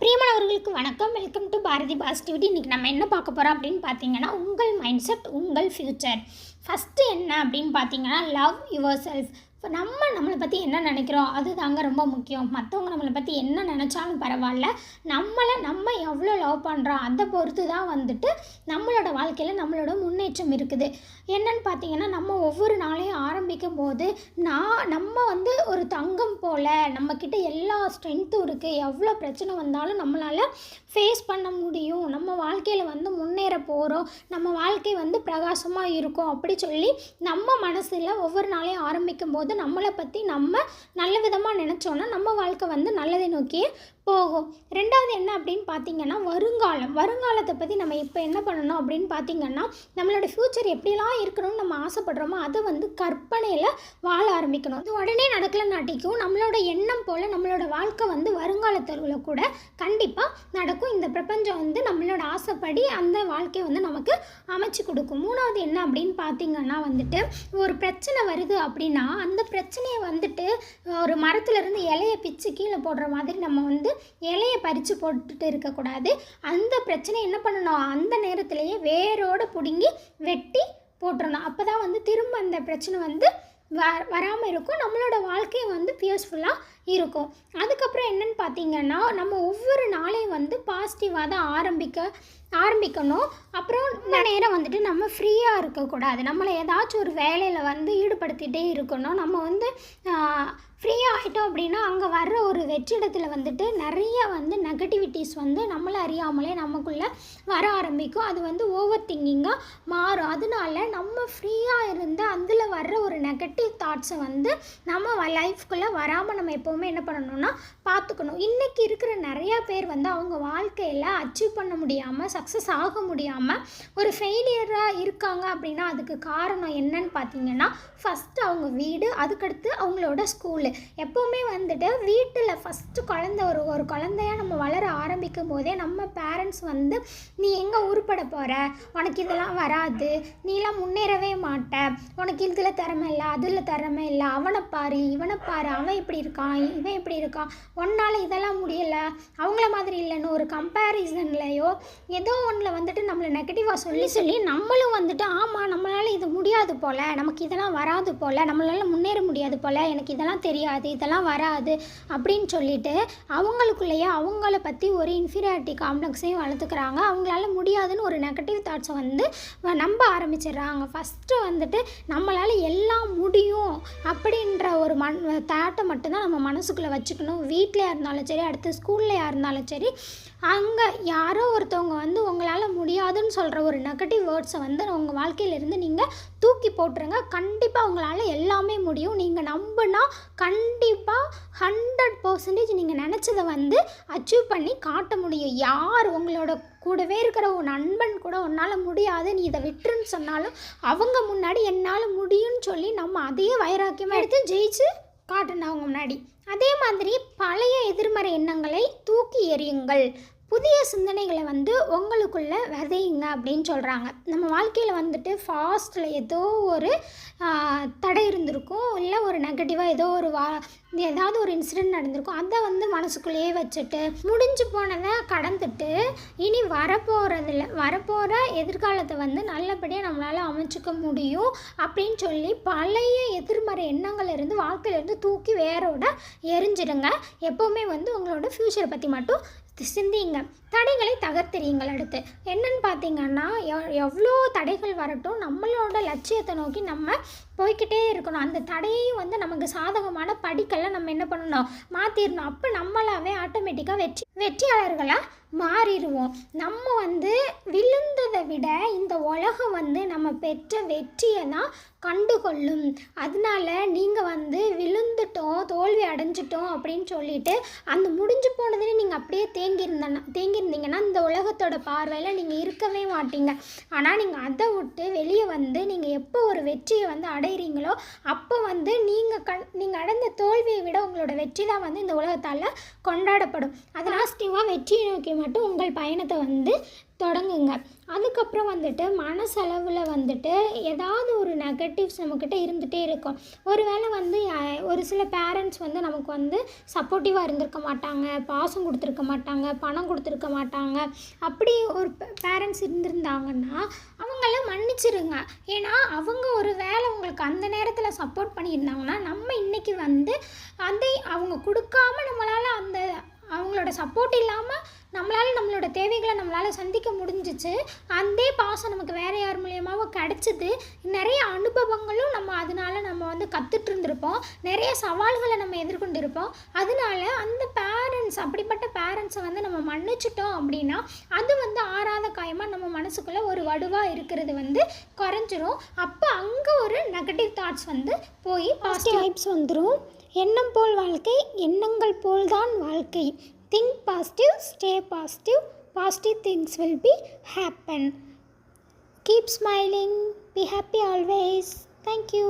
பிரியமானவர்களுக்கு வணக்கம். Welcome to Bharathi positivity இன்றைக்கி நம்ம என்ன பார்க்க போகிறோம் அப்படின்னு பார்த்தீங்கன்னா உங்கள் மைண்ட் செட் உங்கள் ஃப்யூச்சர் ஃபஸ்ட்டு என்ன அப்படின்னு பார்த்தீங்கன்னா லவ் யுவர் செல்ஃப் இப்போ நம்ம நம்மளை பற்றி என்ன நினைக்கிறோம்? அது தாங்க ரொம்ப முக்கியம். மற்றவங்க நம்மளை பற்றி என்ன நினச்சாலும் பரவாயில்ல. நம்மளை நம்ம எவ்வளோ லவ் பண்ணுறோம் அதை பொறுத்து தான் வந்துட்டு நம்மளோட வாழ்க்கையில் நம்மளோட முன்னேற்றம் இருக்குது. என்னன்னு பார்த்தீங்கன்னா நம்ம ஒவ்வொரு நாளையும் ஆரம்பிக்கும் போது நான் நம்ம வந்து ஒரு தங்கம் போல் நம்மக்கிட்ட எல்லா ஸ்ட்ரென்த்தும் இருக்குது எவ்வளோ பிரச்சனை வந்தாலும் நம்மளால் ஃபேஸ் பண்ண முடியும். நம்ம வாழ்க்கையில் வந்து முன்னேற போகிறோம் நம்ம வாழ்க்கை வந்து பிரகாசமாக இருக்கும் அப்படி சொல்லி நம்ம மனசில் ஒவ்வொரு நாளையும் ஆரம்பிக்கும் போது நம்மளை பற்றி நம்ம நல்ல விதமாக நினச்சோன்னா நம்ம வாழ்க்கை வந்து நல்லதை நோக்கியே போகும். ரெண்டாவது என்ன அப்படின்னு பார்த்தீங்கன்னா வருங்காலம். வருங்காலத்தை பற்றி நம்ம இப்போ என்ன பண்ணணும் அப்படின்னு பார்த்தீங்கன்னா நம்மளோட ஃப்யூச்சர் எப்படிலாம் இருக்கணும்னு நம்ம ஆசைப்படுறோமோ அதை வந்து கற்பனையில் வாழ ஆரம்பிக்கணும். அது உடனே நடக்கலனாட்டிக்கும் நம்மளோட எண்ணம் போல் நம்மளோட வாழ்க்கை வந்து வருங்காலத்தில் கூட கண்டிப்பாக நடக்கும். இந்த பிரபஞ்சம் வந்து நம்மளோட ஆசைப்படி அந்த வாழ்க்கையை வந்து நமக்கு அமைச்சு கொடுக்கும். மூணாவது என்ன அப்படின்னு பார்த்தீங்கன்னா வந்துட்டு ஒரு பிரச்சனை வருது அப்படின்னா அந்த பிரச்சனையை வந்துட்டு ஒரு மரத்துலேருந்து இலையை பிச்சு கீழே போடுற மாதிரி நம்ம வந்து இலையை பறித்து போட்டுட்டு இருக்கக்கூடாது. அந்த பிரச்சனை என்ன பண்ணணும்? அந்த நேரத்திலேயே வேரோடு பிடுங்கி வெட்டி போட்டுடணும் அப்போ தான் வந்து திரும்ப அந்த பிரச்சனை வந்து வ வராமல் இருக்கும். நம்மளோட வாழ்க்கை வந்து பியர்ஸ்ஃபுல்லாக இருக்கும். அதுக்கப்புறம் என்னென்னு பார்த்தீங்கன்னா நம்ம ஒவ்வொரு நாளையும் வந்து பாசிட்டிவாக தான் ஆரம்பிக்க ஆரம்பிக்கணும். அப்புறம் இந்த நேரம் வந்துட்டு நம்ம ஃப்ரீயாக இருக்கக்கூடாது. நம்மளை ஏதாச்சும் ஒரு வேலையில் வந்து ஈடுபடுத்திகிட்டே இருக்கணும். நம்ம வந்து ஃப்ரீயாக ஆகிட்டோம் அப்படின்னா அங்கே வர்ற ஒரு வெற்றிடத்தில் வந்துட்டு நிறைய வந்து நெகட்டிவிட்டிஸ் வந்து நம்மளை அறியாமலே நமக்குள்ளே வர ஆரம்பிக்கும். அது வந்து ஓவர் திங்கிங்காக மாறும். அதனால நம்ம ஃப்ரீயாக இருந்து அதில் வர்ற ஒரு நெகட்டிவ் தாட்ஸை வந்து நம்ம லைஃப்குள்ளே வராமல் நம்ம எப்போவுமே என்ன பண்ணணும்னா பார்த்துக்கணும் இன்றைக்கி இருக்கிற நிறையா பேர் வந்து அவங்க வாழ்க்கையில் அச்சீவ் பண்ண முடியாமல் சக்ஸஸ் ஆக முடியாமல் ஒரு ஃபெயிலியராக இருக்காங்க அப்படின்னா அதுக்கு காரணம் என்னன்னு பார்த்தீங்கன்னா ஃபஸ்ட்டு அவங்க வீடு அதுக்கடுத்து அவங்களோட ஸ்கூலு எப்போவுமே வந்துட்டு வீட்டில் ஃபஸ்ட்டு குழந்த ஒரு ஒரு குழந்தையாக நம்ம வளர ஆரம்பிக்கும் போதே நம்ம பேரண்ட்ஸ் வந்து நீ எங்கே உருப்பட போகிற உனக்கு இதெல்லாம் வராது. நீலாம் முன்னேறவே மாட்ட. உனக்கு இதில் திறமை இல்லை அதில் திறமை இல்லை. அவனை பாரு இவனை பாரு. அவன் இப்படி இருக்கான் இவன் இப்படி இருக்கான். உன்னால் இதெல்லாம் முடியலை. அவங்கள மாதிரி இல்லைன்னு ஒரு கம்பேரிசன்லையோ ஏதோ ஒன்றில் வந்துட்டு நம்மளை நெகட்டிவாக சொல்லி சொல்லி நம்மளும் வந்துட்டு ஆமாம் நம்மளால் இது முடியாது போல். நமக்கு இதெல்லாம் வராது போல். நம்மளால் முன்னேற முடியாது போல். எனக்கு இதெல்லாம் தெரியும். முடியாது இதெல்லாம் வராது அப்படின்னு சொல்லிட்டு அவங்களுக்குள்ளேயே அவங்கள பற்றி ஒரு இன்ஃபீரியாரிட்டி காம்ப்ளெக்ஸையும் வளர்த்துக்கிறாங்க. அவங்களால முடியாதுன்னு ஒரு நெகட்டிவ் தாட்ஸை வந்து வ- நம்ப ஆரம்பிச்சிடுறாங்க. ஃபஸ்ட்டு வந்துட்டு நம்மளால் எல்லாம் முடியும் அப்படின்ற ஒரு மண் தாட்டை மட்டும்தான் நம்ம மனசுக்குள்ளே வச்சுக்கணும். வீட்டிலையாக இருந்தாலும் சரி அடுத்து ஸ்கூல்லையா இருந்தாலும் சரி அங்கே யாரோ ஒருத்தவங்க வந்து உங்களால் முடியாதுன்னு சொல்கிற ஒரு நெகட்டிவ் வேர்ட்ஸை வந்து உங்கள் வாழ்க்கையிலேருந்து நீங்கள் தூக்கி போட்டுருங்க. கண்டிப்பாக உங்களால் எல்லாமே முடியும். நீங்கள் நம்பினா கண்டிப்பாக ஹண்ட்ரட் பர்சன்டேஜ் நீங்கள் நினச்சதை வந்து அச்சீவ் பண்ணி காட்ட முடியும். யார் உங்களோட கூடவே இருக்கிற ஒரு நண்பன் கூட உன்னால் முடியாது நீ இதை விட்டுருன்னு சொன்னாலும் அவங்க முன்னாடி என்னால் முடியும்னு சொல்லி நம்ம அதையே வைராக்கியமாக எடுத்து ஜெயிச்சு காட்டணும் அவங்க முன்னாடி. அதே மாதிரி பழைய எதிர்மறை எண்ணங்களை தூக்கி எறியுங்கள். புதிய சிந்தனைகளை வந்து உங்களுக்குள்ளே விதையுங்க அப்படின்னு சொல்கிறாங்க நம்ம வாழ்க்கையில் வந்துட்டு ஃபாஸ்ட்டில் ஏதோ ஒரு தடை இருந்திருக்கும். இல்லை ஒரு நெகட்டிவாக ஏதோ ஒரு வா ஏதாவது ஒரு இன்சிடென்ட் நடந்திருக்கும். அதை வந்து மனசுக்குள்ளேயே வச்சுட்டு முடிஞ்சு போனதை கடந்துட்டு இனி வரப்போகிறதில்ல வரப்போகிற எதிர்காலத்தை வந்து நல்லபடியாக நம்மளால் அமைச்சிக்க முடியும் அப்படின்னு சொல்லி பழைய எதிர்மறை எண்ணங்கள்லேருந்து வாழ்க்கையிலேருந்து தூக்கி வேரோட எரிஞ்சிடுங்க. எப்போவுமே வந்து உங்களோட ஃப்யூச்சரை பற்றி மட்டும் சிந்திங்க தடைகளை தகர்த்தெறியுங்கள் அடுத்து. என்னன்னு பார்த்தீங்கன்னா எவ்வளோ தடைகள் வரட்டும் நம்மளோட லட்சியத்தை நோக்கி நம்ம போய்க்கிட்டே இருக்கணும். அந்த தடையையும் வந்து நமக்கு சாதகமான படிக்கெல்லாம் நம்ம என்ன பண்ணணும்? மாற்றிடணும் அப்போ நம்மளாவே ஆட்டோமேட்டிக்காக வெற்றி வெற்றியாளர்களாக மாறிடுவோம். நம்ம வந்து விழுந்ததை விட இந்த உலகம் வந்து நம்ம பெற்ற வெற்றியை தான் கண்டுகொள்ளும். அதனால நீங்கள் வந்து விழு அடைஞ்சிட்டோம் அப்படின்னு சொல்லிட்டு அந்த முடிஞ்சு போனதுன்னு நீங்கள் அப்படியே தேங்கியிருந்தனா தேங்கியிருந்தீங்கன்னா இந்த உலகத்தோட பார்வையில் நீங்கள் இருக்கவே மாட்டீங்க. ஆனால் நீங்கள் அதை விட்டு வெளியே வந்து நீங்கள் எப்போ ஒரு வெற்றியை வந்து அடைகிறீங்களோ அப்போ வந்து நீங்கள் கண் நீங்கள் அடைந்த தோல்வியை விட உங்களோட வெற்றி தான் வந்து இந்த உலகத்தால் கொண்டாடப்படும். அது லாஸ்டிவாக வெற்றியை நோக்கி மட்டும் உங்கள் பயணத்தை வந்து தொடங்குங்க. அதுக்கப்புறம் வந்துட்டு மனசளவில் வந்துட்டு ஏதாவது ஒரு நெகட்டிவ்ஸ் நம்மக்கிட்ட இருந்துகிட்டே இருக்கும். ஒருவேளை வந்து ஒரு சில பேரண்ட்ஸ் வந்து நமக்கு வந்து சப்போர்ட்டிவாக இருந்திருக்க மாட்டாங்க பாசம் கொடுத்துருக்க மாட்டாங்க பணம் கொடுத்துருக்க மாட்டாங்க. அப்படி ஒரு பேரண்ட்ஸ் இருந்திருந்தாங்கன்னா அவங்கள மன்னிச்சிருங்க. ஏன்னா அவங்க ஒரு வேலை உங்களுக்கு அந்த நேரத்தில் சப்போர்ட் பண்ணியிருந்தாங்கன்னா நம்ம இன்றைக்கி வந்து அதை அவங்க கொடுக்காம நம்மளால் அந்த அவங்களோட சப்போர்ட் இல்லாமல் நம்மளால் நம்மளோட தேவைகளை நம்மளால் சந்திக்க முடிஞ்சிச்சு. அதே பாசம் நமக்கு வேறு யார் மூலியமாகவும் கிடச்சிது. நிறைய அனுபவங்களும் நம்ம அதனால நம்ம வந்து கற்றுட்டு இருந்திருப்போம் நிறைய சவால்களை நம்ம எதிர்கொண்டு இருப்போம் அதனால அந்த பேரண்ட்ஸ் அப்படிப்பட்ட பேரண்ட்ஸை வந்து நம்ம மன்னிச்சிட்டோம் அப்படின்னா அது நம்ம மனசுக்குள்ளே ஒரு வடுவாக இருக்கிறது வந்து குறைஞ்சிரும். அப்போ அங்கே ஒரு நெகட்டிவ் தாட்ஸ் வந்து போய் பாசிட்டிவ் வைப்ஸ் வந்துடும் எண்ணம் போல் வாழ்க்கை எண்ணங்கள் போல் தான் வாழ்க்கை think positive stay positive positive things will be happen keep smiling be happy always thank you